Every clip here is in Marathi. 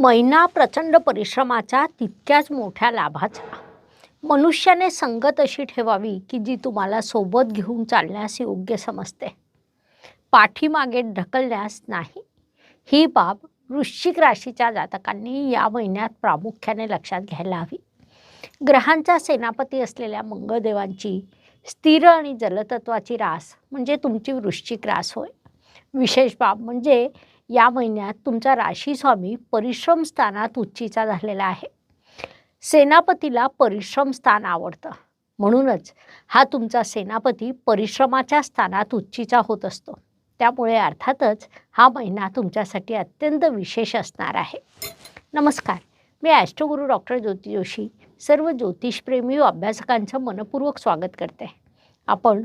महिना प्रचंड परिश्रमाचा तितक्याच मोठ्या लाभाचा. मनुष्याने संगत अशी ठेवावी की जी तुम्हाला सोबत घेऊन चालण्यास योग्य समजते. पाठीमागे ढकलण्यास नाही. ही बाब वृश्चिक राशीच्या जातकांनी या महिन्यात प्रामुख्याने लक्षात घ्यायला हवी. ग्रहांचा सेनापती असलेल्या मंगळदेवांची स्थिर आणि जलतत्वाची रास म्हणजे तुमची वृश्चिक रास होय. विशेष बाब म्हणजे या महिन्यात तुमचा राशी स्वामी परिश्रम स्थानात उच्चीचा झालेला आहे. सेनापतीला परिश्रम स्थान आवडतं. म्हणूनच हा तुमचा सेनापती परिश्रमाच्या स्थानात उच्चीचा होत असतो. त्यामुळे अर्थातच हा महिना तुमच्यासाठी अत्यंत विशेष असणार आहे. नमस्कार. मी ॲस्ट्रोगुरू डॉक्टर ज्योती जोशी सर्व ज्योतिषप्रेमी व अभ्यासकांचं मनपूर्वक स्वागत करते. आपण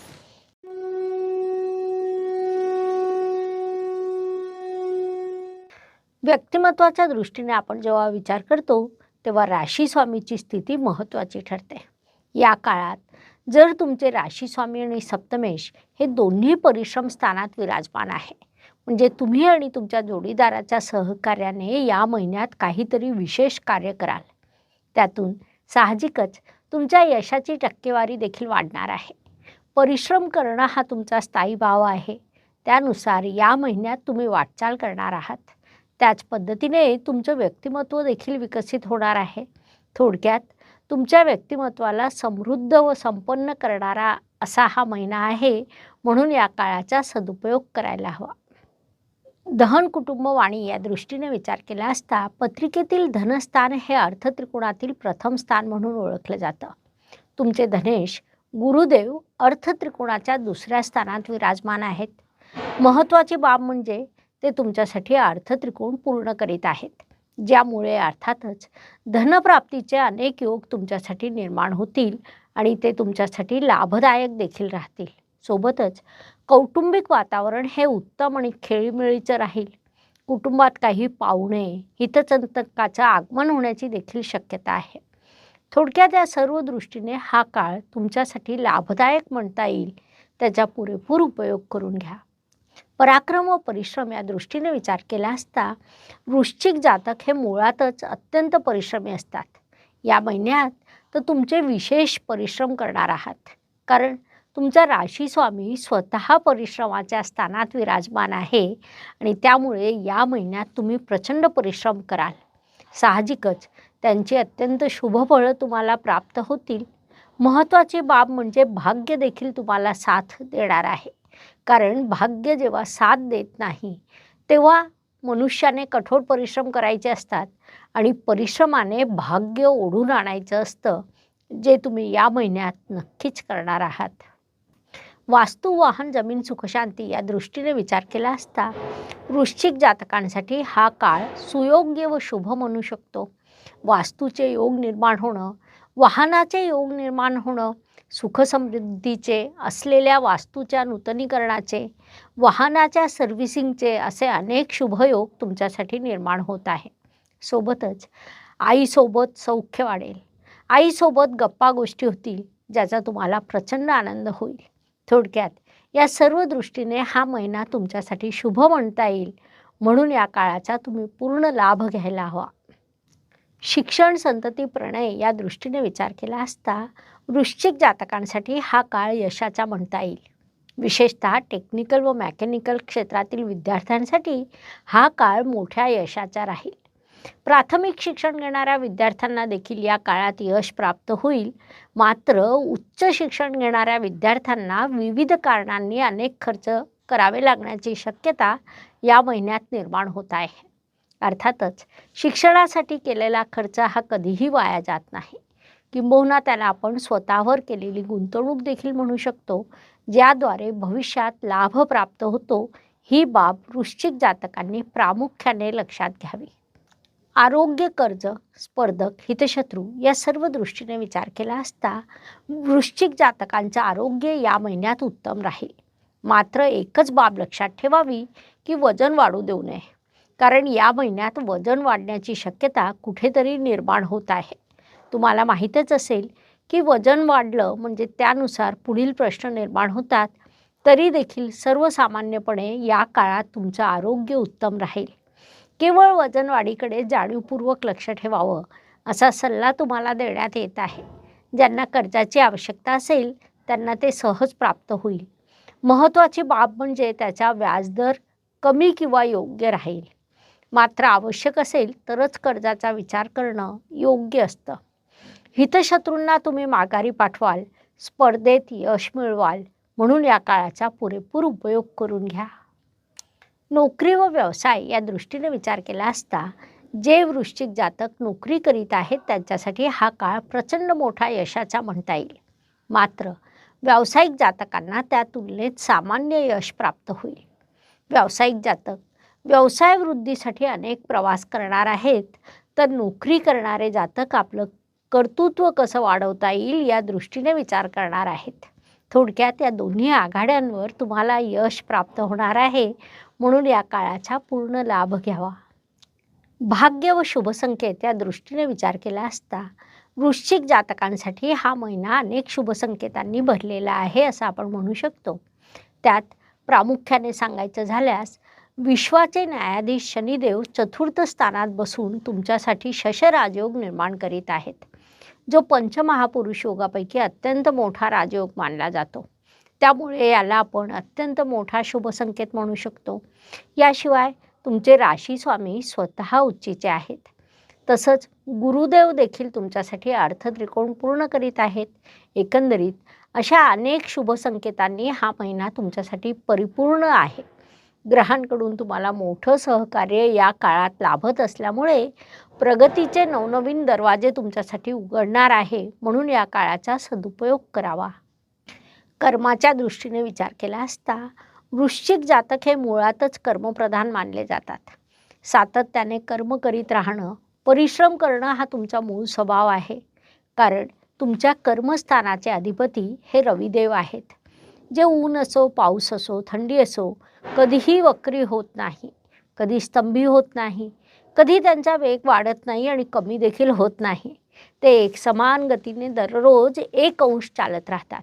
व्यक्तिमत्वाच्या दृष्टीने आपण जेव्हा विचार करतो तेव्हा राशी स्वामीची स्थिती महत्त्वाची ठरते. या काळात जर तुमचे राशी स्वामी आणि सप्तमेश हे दोन्ही परिश्रम स्थानात विराजमान आहे म्हणजे तुम्ही आणि तुमच्या जोडीदाराच्या सहकार्याने या महिन्यात काहीतरी विशेष कार्य कराल. त्यातून साहजिकच तुमच्या यशाची टक्केवारी देखील वाढणार आहे. परिश्रम करणं हा तुमचा स्थायी भाव आहे. त्यानुसार या महिन्यात तुम्ही वाटचाल करणार आहात. त्याच पद्धतीने तुमचं व्यक्तिमत्व देखील विकसित होणार आहे. थोडक्यात तुमच्या व्यक्तिमत्वाला समृद्ध व संपन्न करणारा असा हा महिना आहे म्हणून या काळाचा सदुपयोग करायला हवा. दहन कुटुंब वाणी या दृष्टीने विचार केला असता पत्रिकेतील धनस्थान हे अर्थत्रिकोणातील प्रथम स्थान म्हणून ओळखलं जातं. तुमचे धनेश गुरुदेव अर्थत्रिकोणाच्या दुसऱ्या स्थानात विराजमान आहेत. महत्त्वाची बाब म्हणजे ते तुमच्यासाठी अर्थत्रिकोण पूर्ण करीत आहेत. ज्यामुळे अर्थातच धनप्राप्तीचे अनेक योग तुमच्यासाठी निर्माण होतील आणि ते तुमच्यासाठी लाभदायक देखील राहतील. सोबतच कौटुंबिक वातावरण हे उत्तम आणि खेळीमेळीचं राहील. कुटुंबात काही पाहुणे हितचंतकाचं आगमन होण्याची देखील शक्यता आहे. थोडक्यात या सर्व दृष्टीने हा काळ तुमच्यासाठी लाभदायक म्हणता येईल. त्याचा पुरेपूर उपयोग करून घ्या. पराक्रम व परिश्रम या दृष्टीने विचार केला असता वृश्चिक जातक हे मुळातच अत्यंत परिश्रमी असतात. या महिन्यात तर तुमचे विशेष परिश्रम करणार आहात. कारण तुमचा राशी स्वामी स्वतः परिश्रमाच्या स्थानात विराजमान आहे आणि त्यामुळे या महिन्यात तुम्ही प्रचंड परिश्रम कराल. साहजिकच त्यांची अत्यंत शुभफळं तुम्हाला प्राप्त होतील. महत्त्वाची बाब म्हणजे भाग्य देखील तुम्हाला साथ देणार आहे. कारण भाग्य जेव्हा साथ देत नाही तेव्हा मनुष्याने कठोर परिश्रम करायचे असतात आणि परिश्रमाने भाग्य ओढून आणायचं असतं जे तुम्ही या महिन्यात नक्कीच करणार आहात. वास्तू वाहन जमीन सुखशांती या दृष्टीने विचार केला असता वृश्चिक जातकांसाठी हा काळ सुयोग्य व शुभ म्हणू शकतो. वास्तूचे योग निर्माण होणं वाहनाचे योग निर्माण होणं सुखसमृद्धीचे असलेल्या वास्तूच्या नूतनीकरणाचे वाहनाच्या सर्व्हिसिंगचे असे अनेक शुभयोग तुमच्यासाठी निर्माण होत आहे. सोबतच आईसोबत सौख्य वाढेल. आईसोबत गप्पा गोष्टी होतील ज्याचा तुम्हाला प्रचंड आनंद होईल. थोडक्यात या सर्व दृष्टीने हा महिना तुमच्यासाठी शुभ म्हणता येईल. म्हणून या काळाचा तुम्ही पूर्ण लाभ घ्यायला हवा. शिक्षण संतती प्रणय या दृष्टीने विचार केला असता वृश्चिक जातकांसाठी हा काळ यशाचा म्हणता येईल. विशेषतः टेक्निकल व मॅकॅनिकल क्षेत्रातील विद्यार्थ्यांसाठी हा काळ मोठ्या यशाचा राहील. प्राथमिक शिक्षण घेणाऱ्या विद्यार्थ्यांना देखील या काळात यश प्राप्त होईल. मात्र उच्च शिक्षण घेणाऱ्या विद्यार्थ्यांना विविध कारणांनी अनेक खर्च करावे लागण्याची शक्यता या महिन्यात निर्माण होत आहे. अर्थातच शिक्षणासाठी केलेला खर्च हा कधीही वाया जात नाही. किंबहुना त्याला आपण स्वतःवर केलेली गुंतवणूक देखील म्हणू शकतो ज्याद्वारे भविष्यात लाभ प्राप्त होतो ही बाब वृश्चिक जातकांनी प्रामुख्याने लक्षात घ्यावी. आरोग्य कर्ज स्पर्धक हितशत्रू या सर्व दृष्टीने विचार केला असता वृश्चिक जातकांचं आरोग्य या महिन्यात उत्तम राहील. मात्र एकच बाब लक्षात ठेवावी की वजन वाढू देऊ नये. कारण या महिन्यात वजन वाढण्याची शक्यता कुठेतरी निर्माण होत आहे. तुम्हाला माहीतच असेल की वजन वाढलं म्हणजे त्यानुसार पुढील प्रश्न निर्माण होतात. तरी देखील सर्वसामान्यपणे या काळात तुमचं आरोग्य उत्तम राहील. केवळ वजन वाढीकडे जाणीवपूर्वक लक्ष ठेवावं असा सल्ला तुम्हाला देण्यात येत आहे. ज्यांना कर्जाची आवश्यकता असेल त्यांना ते सहज प्राप्त होईल. महत्त्वाची बाब म्हणजे त्याचा व्याजदर कमी किंवा योग्य राहील. मात्र आवश्यक असेल तरच कर्जाचा विचार करणं योग्य असतं. हितशत्रूंना तुम्ही माघारी पाठवाल स्पर्धेत यश मिळवाल म्हणून या काळाचा पुरेपूर उपयोग करून घ्या. नोकरी व व्यवसाय या दृष्टीने विचार केला असता जे वृश्चिक जातक नोकरी करीत आहेत त्यांच्यासाठी हा काळ प्रचंड मोठा यशाचा म्हणता येईल. मात्र व्यावसायिक जातकांना त्या तुलनेत सामान्य यश प्राप्त होईल. व्यावसायिक जातक व्यवसाय वृद्धीसाठी अनेक प्रवास करणार आहेत. तर नोकरी करणारे जातक आपलं कर्तृत्व कसं वाढवता येईल या दृष्टीने विचार करणार आहेत. थोडक्यात या दोन्ही आघाड्यांवर तुम्हाला यश प्राप्त होणार आहे. म्हणून या काळाचा पूर्ण लाभ घ्यावा. भाग्य व शुभसंकेत या दृष्टीने विचार केला असता वृश्चिक जातकांसाठी हा महिना अनेक शुभसंकेतांनी भरलेला आहे असं आपण म्हणू शकतो. त्यात प्रामुख्याने सांगायचं झाल्यास विश्वाचे न्यायाधीश शनिदेव चतुर्थ स्थानात बसून तुमच्यासाठी शशराजयोग निर्माण करीत आहेत. जो पंचमहापुरुष योगापैकी अत्यंत मोठा राजयोग मानला जातो. त्यामुळे याला आपण अत्यंत मोठा शुभसंकेत म्हणू शकतो. याशिवाय तुमचे राशी स्वामी स्वतः उच्चीचे आहेत. तसंच गुरुदेव देखील तुमच्यासाठी अर्थत्रिकोण पूर्ण करीत आहेत. एकंदरीत अशा अनेक शुभसंकेतांनी हा महिना तुमच्यासाठी परिपूर्ण आहे. ग्रहांकडून तुम्हाला मोठं सहकार्य या काळात लाभत असल्यामुळे प्रगतीचे नवनवीन दरवाजे तुमच्यासाठी उघडणार आहे. म्हणून या काळाचा सदुपयोग करावा. कर्माच्या दृष्टीने विचार केला असता वृश्चिक जातक हे मुळातच कर्मप्रधान मानले जातात. सातत्याने कर्म करीत राहणं परिश्रम करणं हा तुमचा मूळ स्वभाव आहे. कारण तुमच्या कर्मस्थानाचे अधिपती हे रविदेव आहेत. जे ऊन असो पाऊस असो थंडी असो कधीही वक्री होत नाही कधी स्तंभी होत नाही कधी त्यांचा वेग वाढत नाही आणि कमी देखील होत नाही. ते एक समान गतीने दररोज एक अंश चालत राहतात.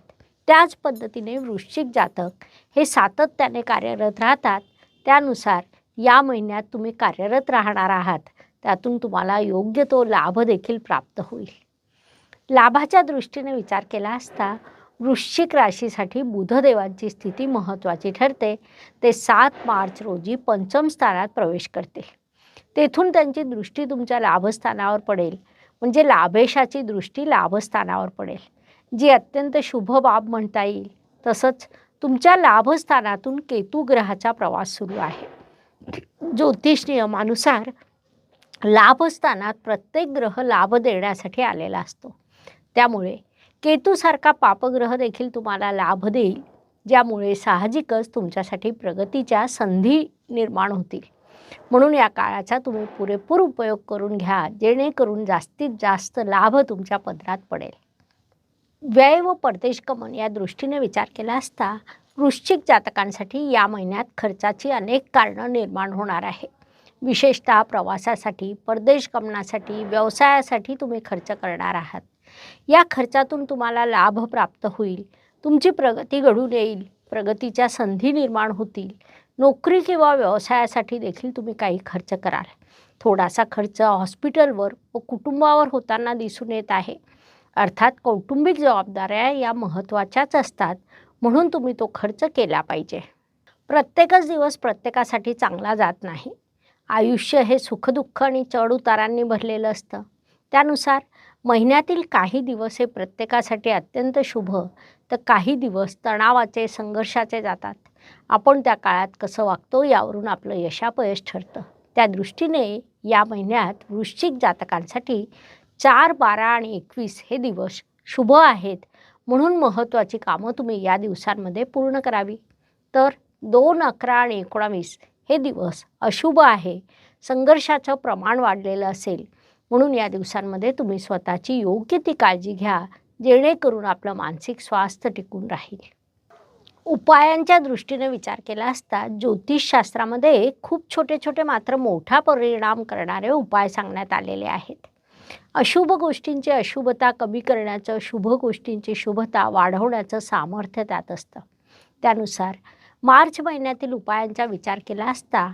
त्याच पद्धतीने वृश्चिक जातक हे सातत्याने कार्यरत राहतात. त्यानुसार या महिन्यात तुम्ही कार्यरत राहणार आहात. त्यातून तुम्हाला योग्य तो लाभ देखील प्राप्त होईल. लाभाच्या दृष्टीने विचार केला असता वृश्चिक राशीसाठी बुधदेवांची स्थिती महत्त्वाची ठरते. ते सात मार्च रोजी पंचम स्थानात प्रवेश करते तेथून त्यांची दृष्टी तुमच्या लाभस्थानावर पडेल. म्हणजे लाभेशाची दृष्टी लाभस्थानावर पडेल. जी अत्यंत शुभ बाब म्हणता येईल. तसंच तुमच्या लाभस्थानातून केतू ग्रहाचा प्रवास सुरू आहे. ज्योतिष नियमानुसार लाभस्थानात प्रत्येक ग्रह लाभ देण्यासाठी आलेला असतो. त्यामुळे केतूसारखा पापग्रह देखील तुम्हाला लाभ देईल ज्यामुळे साहजिकच तुमच्यासाठी प्रगतीच्या संधी निर्माण होतील. म्हणून या काळाचा तुम्ही पुरेपूर उपयोग करून घ्या जेणेकरून जास्तीत जास्त लाभ तुमच्या पदरात पडेल. व्यय व परदेशगमन या दृष्टीने विचार केला असता वृश्चिक जातकांसाठी या महिन्यात खर्चाची अनेक कारणं निर्माण होणार आहे विशेषतः प्रवासासाठी परदेश गमनासाठी व्यवसायासाठी तुम्ही खर्च करणार आहात. या खर्चातून तुम्हाला लाभ प्राप्त होईल. तुमची प्रगती घडून येईल. प्रगतीच्या संधी निर्माण होतील. नोकरी किंवा व्यवसायासाठी देखील तुम्ही काही खर्च कराल. थोडासा खर्च हॉस्पिटलवर व कुटुंबावर होताना दिसून येत आहे. अर्थात कौटुंबिक जबाबदाऱ्या या महत्त्वाच्याच असतात. म्हणून तुम्ही तो खर्च केला पाहिजे. प्रत्येकच दिवस प्रत्येकासाठी चांगला जात नाही. आयुष्य हे सुखदुःख आणि चढउतारांनी भरलेलं असतं. त्यानुसार महिन्यातील काही दिवस हे प्रत्येकासाठी अत्यंत शुभ तर काही दिवस तणावाचे संघर्षाचे जातात. आपण त्या काळात कसं वागतो यावरून आपलं यशापयश ठरतं. त्या दृष्टीने या महिन्यात वृश्चिक जातकांसाठी चार बारा आणि एकवीस हे दिवस शुभ आहेत. म्हणून महत्त्वाची कामं तुम्ही या दिवसांमध्ये पूर्ण करावी. तर दोन अकरा आणि एकोणावीस हे दिवस अशुभ आहे. संघर्षाचं प्रमाण वाढलेलं असेल म्हणून या दिवसांमध्ये तुम्ही स्वतःची योग्य ती काळजी घ्या जेणेकरून आपलं मानसिक स्वास्थ्य टिकून राहील. उपायांच्या दृष्टीने विचार केला असता ज्योतिषशास्त्रामध्ये खूप छोटे छोटे मात्र मोठा परिणाम करणारे उपाय सांगण्यात आलेले आहेत. अशुभ गोष्टींची अशुभता कमी करण्याचं शुभ गोष्टींची शुभता वाढवण्याचं सामर्थ्य त्यात असतं. त्यानुसार मार्च महिन्यातील उपायांचा विचार केला असता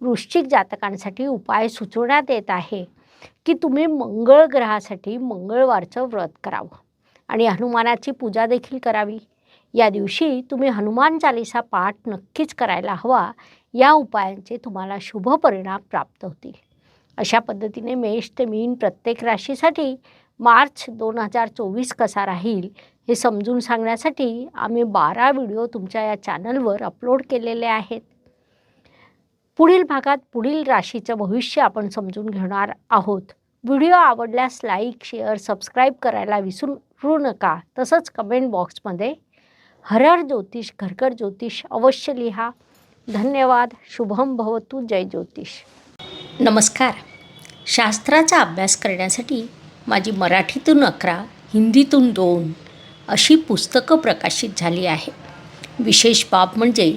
वृश्चिक जातकांसाठी उपाय सुचवण्यात येत आहे. की तुम्ही मंगळ ग्रहासाठी मंगळवारचं व्रत करावं. आणि हनुमानाची पूजा देखील करावी. या दिवशी तुम्ही हनुमान चालिसा पाठ नक्कीच करायला हवा. या उपायांचे तुम्हाला शुभ परिणाम प्राप्त होतील. अशा पद्धतीने मेष ते मीन प्रत्येक राशीसाठी मार्च दोन हजार चोवीस कसा राहील हे समजून सांगण्यासाठी आम्ही बारा व्हिडिओ तुमच्या या चॅनलवर अपलोड केलेले आहेत. पुढील भागात पुढील राशीचं भविष्य आपण समजून घेणार आहोत. व्हिडिओ आवडल्यास लाईक शेअर सबस्क्राईब करायला विसरू नका. तसंच कमेंट बॉक्समध्ये हर हर ज्योतिष घरकर ज्योतिष अवश्य लिहा. धन्यवाद. शुभम भवतु. जय ज्योतिष. नमस्कार. शास्त्राचा अभ्यास करण्यासाठी माझी मराठीतून अकरा हिंदीतून दोन अशी पुस्तकं प्रकाशित झाली आहे. विशेष बाब म्हणजे